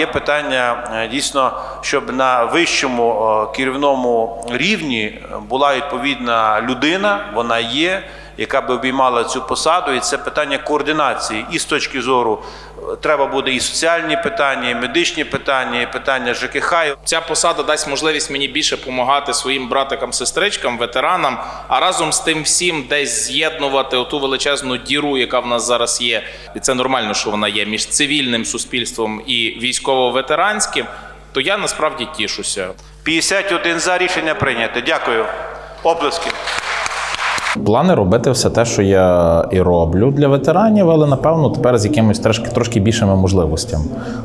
є питання е, дійсно, щоб на вищому е, керівному рівні була відповідна людина, вона є, яка би обіймала цю посаду, і це питання координації. І з точки зору е, треба буде і соціальні питання, і медичні питання, і питання ЖКХ. Ця посада дасть можливість мені більше допомагати своїм братикам, сестричкам, ветеранам, а разом з тим всім десь з'єднувати оту величезну діру, яка в нас зараз є. І це нормально, що вона є між цивільним суспільством і військово-ветеранським. То я насправді тішуся. 51 за рішення прийнято. Дякую. Оплески. Плани робити все те, що я і роблю для ветеранів, але напевно тепер з якимись трошки трошки більшими можливостями,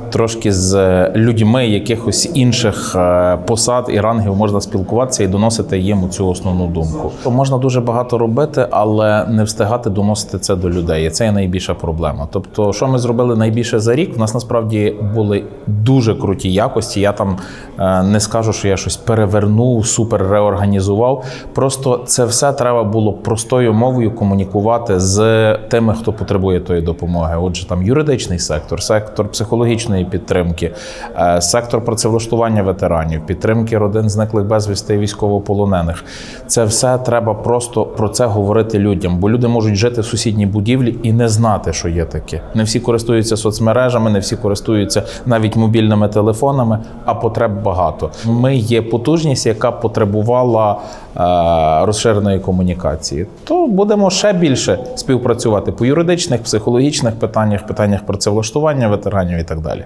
трошки з е, людьми якихось інших е, посад і рангів можна спілкуватися і доносити їм цю основну думку. Можна дуже багато робити, але не встигати доносити це до людей. Це є найбільша проблема. Тобто, що ми зробили найбільше за рік, в нас насправді були дуже круті якості. Я там е, не скажу, що я щось перевернув, супер реорганізував. Просто це все треба було простою мовою комунікувати з тими, хто потребує тої допомоги. Отже, там юридичний сектор, сектор психологічної підтримки, е, сектор працевлаштування ветеранів, підтримки родин зниклих безвісти і військовополонених. Це все треба просто про це говорити людям, бо люди можуть жити в сусідній будівлі і не знати, що є таке. Не всі користуються соцмережами, не всі користуються навіть мобільними телефонами, а потреб багато. Ми є потужність, яка потребувала е, розширеної комунікації. То будемо ще більше співпрацювати по юридичних, психологічних питаннях, питаннях працевлаштування ветеранів і так далі.